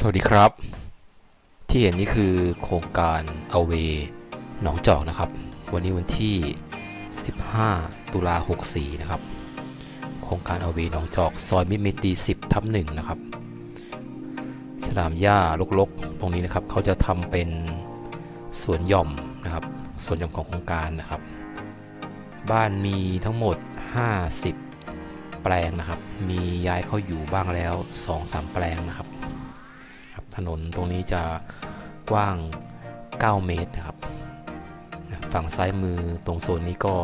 สวัสดีครับ ที่เห็นนี่คือโครงการเอาเวหนองจอกนะครับ วันนี้วันที่ 15 ตุลา64 นะครับ โครงการเอาเวหนองจอกซอยมิตรมิตรี10ทับ1นะครับ สนามหญ้ารกๆ ตรงนี้นะครับเขาจะทำเป็นสวนหย่อมนะครับสวนหย่อมของโครงการนะครับ บ้านมีทั้งหมด 50 แปลงนะครับ มีย้ายเข้าอยู่บ้างแล้ว 2-3 แปลงนะครับครับ ถนนตรงนี้จะกว้าง 9 เมตรนะครับ ฝั่งซ้ายมือตรงโซนนี้ก็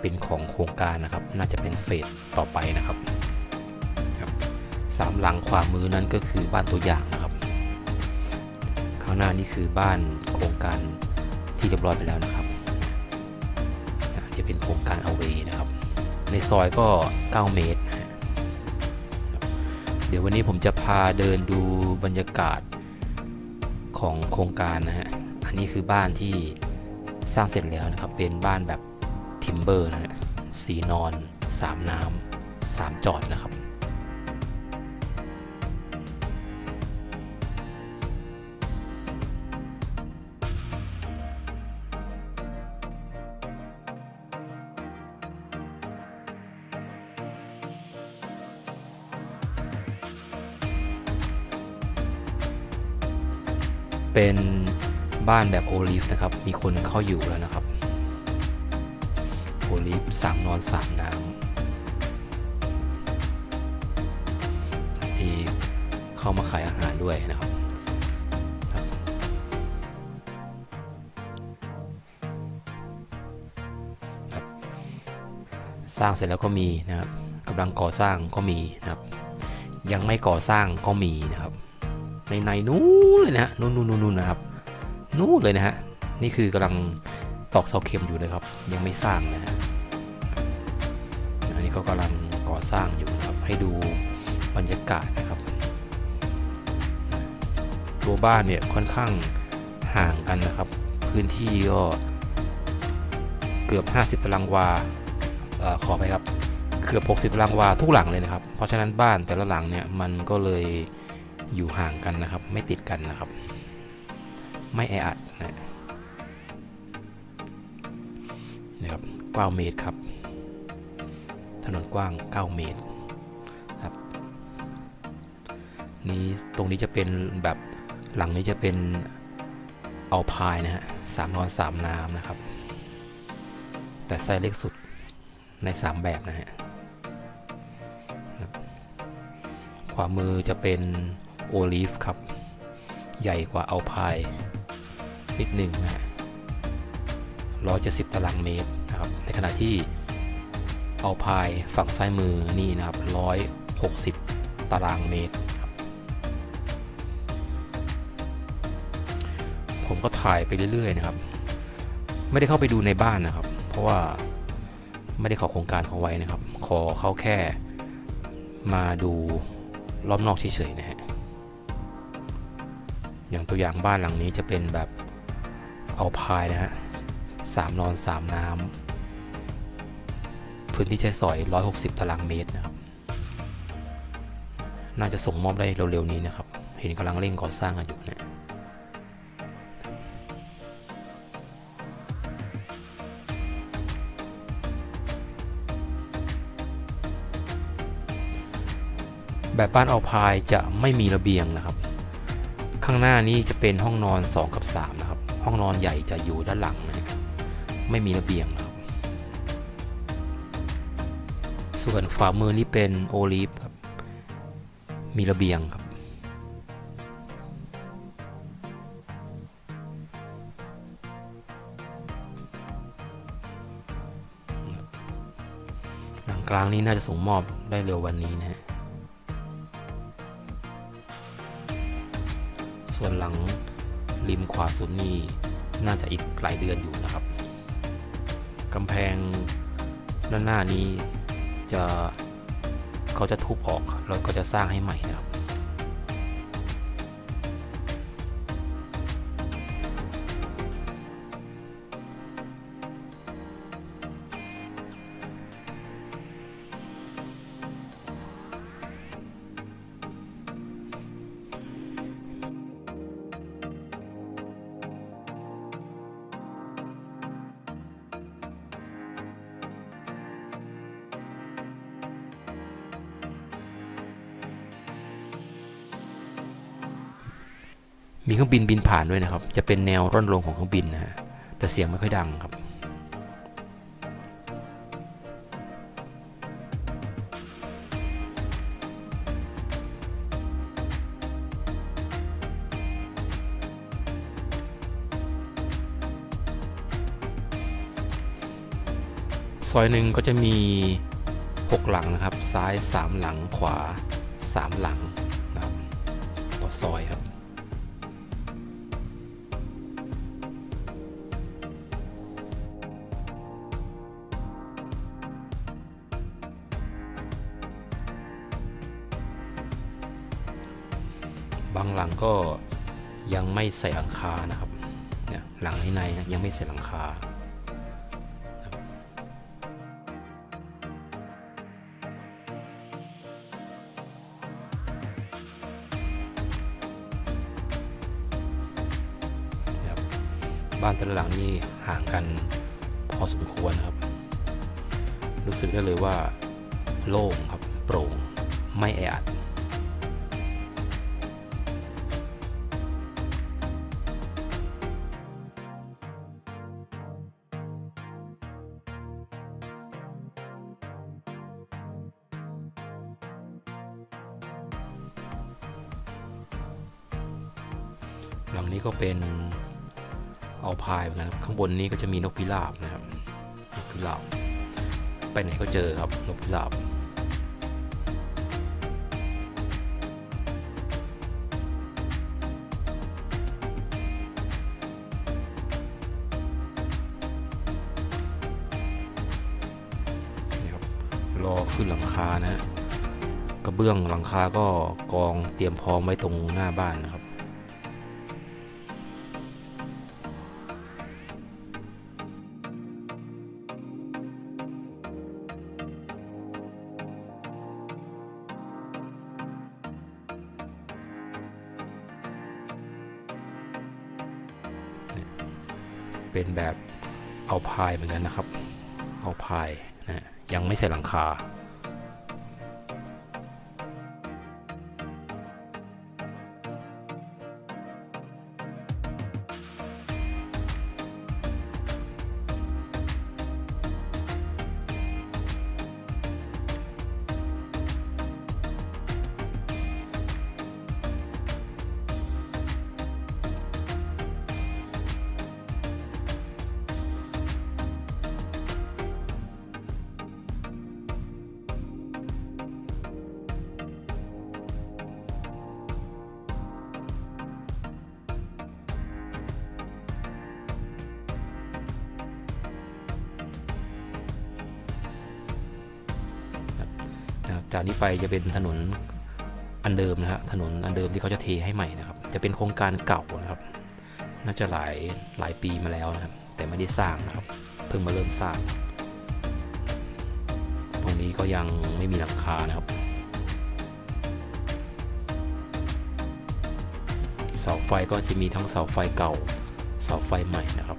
เป็นของโครงการนะครับ น่าจะเป็นเฟสต่อไปนะครับครับสามหลังขวามือนั้นก็คือบ้านตัวอย่างนะครับ ข้างหน้านี่คือบ้านโครงการที่เรียบร้อยไปแล้วนะครับจะเป็นโครงการเอาเวนะครับ ในซอยก็ 9 เมตร เดี๋ยววันนี้ผมจะพาเดินดูบรรยากาศของโครงการนะฮะ อันนี้คือบ้านที่สร้างเสร็จแล้วนะครับ เป็นบ้านแบบทิมเบอร์นะฮะ สีนอน 3 น้ำ3จอดนะครับ เป็นบ้านแบบโอลิฟนะครับ มีคนเข้าอยู่แล้วนะครับ โอลิฟสามนอนสามน้ำมีเข้ามาขายอาหารด้วยนะครับครับครับสร้างเสร็จแล้วก็มีนะครับกำลังก่อสร้างก็มีนะครับ ยังไม่ก่อสร้างก็มีนะครับ ในในนู้นเลยนะฮะนู้นนู้นนู้นนะครับนู้นเลยนะฮะนี่คือกำลังตอกเสาเข็มอยู่เลยครับ ยังไม่สร้างนะฮะอันนี้ก็กำลังก่อสร้างอยู่นะครับให้ดูบรรยากาศนะครับตัวบ้านเนี่ยค่อนข้างห่างกันนะครับ พื้นที่ก็เกือบ 50 ตารางวาอขอไปครับเกือบ 60 ตารางวาทุกหลังเลยนะครับ เพราะฉะนั้นบ้านแต่ละหลังเนี่ยมันก็เลย อยู่ห่างกันนะครับ ไม่ติดกันนะครับ ไม่แออัดนะนะครับ9เมตรครับ ถนนกว้าง 9 เมตรครับนี้ตรงนี้จะเป็นแบบหลังนี้จะเป็นเอาพายนะฮะสามนอนสามน้ำนะครับ แต่ไซส์เล็กสุดใน 3 แบบนะฮะครับขวามือจะเป็น โอลิฟครับ ใหญ่กว่าเอาพายนิดหนึ่งนะร้อยเจ็ดสิบตารางเมตรนะครับ ในขณะที่เอาพายฝั่งซ้ายมือนี่นะครับร้อยหกสิบตารางเมตรครับผมก็ถ่ายไปเรื่อย ๆ นะครับ ไม่ได้เข้าไปดูในบ้านนะครับ เพราะว่าไม่ได้ขอโครงการเขาไว้นะครับ ขอเขาแค่มาดูรอบนอกเฉยๆนะฮะ อย่างตัวอย่างบ้านหลังนี้จะเป็นแบบเอาพายนะฮะสามนอนสามน้ำพื้นที่ใช้สอย 160 ตารางเมตรนะครับ น่าจะส่งมอบได้เร็วๆนี้นะครับ เห็นกำลังเร่งก่อสร้างกันอยู่เนะแบบบ้านเอาพายจะไม่มีระเบียงนะครับ ข้างหน้านี้จะเป็นห้องนอน 2 กับ 3 นะครับ ห้องนอนใหญ่จะอยู่ด้านหลังนะครับไม่มีระเบียงนะครับ ส่วนฝ่ามือนี้เป็นโอลิฟครับ มีระเบียงครับ หลังกลางนี้น่าจะส่งมอบได้เร็ววันนี้นะฮะ ส่วนหลังริมขวาสุดนี่น่าจะอีกหลายเดือนอยู่นะครับกำแพงด้านหน้านี้จะเขาจะทุบออกแล้วก็จะสร้างให้ใหม่นะครับ มีเครื่องบินบินผ่านด้วยนะครับ จะเป็นแนวร่อนลงของเครื่องบินนะฮะแต่เสียงไม่ค่อยดังครับ ซอยหนึ่งก็จะมี 6 หลังนะครับ ซ้าย 3 หลังขวา 3 หลังนะครับต่อซอยครับ บางหลังก็ยังไม่ใส่หลังคานะครับเนี่ยหลังในๆยังไม่ใส่หลังคาบบ้านแต่ละหลังนี่ห่างกันพอสมควรนะครับ รู้สึกได้เลยว่าโล่งครับโปร่งไม่แออัด หลังนี้ก็เป็นเอาพายเหมือนกันครับ ข้างบนนี้ก็จะมีนกพิราบนะครับ นกพิราบ ไปไหนก็เจอครับ นกพิราบนี่ครับรอขึ้นหลังคานะกระเบื้องหลังคาก็กองเตรียมพร้อมไว้ตรงหน้าบ้านนะครับ เป็นแบบเอาพายเหมือนกันนะครับ เอาพายนะฮะยังไม่ใส่หลังคา จากนี้ไปจะเป็นถนนอันเดิมนะฮะถนนอันเดิมที่เขาจะเทให้ใหม่นะครับ จะเป็นโครงการเก่านะครับ น่าจะหลายหลายปีมาแล้วนะครับ แต่ไม่ได้สร้างนะครับ เพิ่งมาเริ่มสร้าง ตรงนี้ก็ยังไม่มีหลังคานะครับเสาไฟก็จะมีทั้งเสาไฟเก่าเสาไฟใหม่นะครับ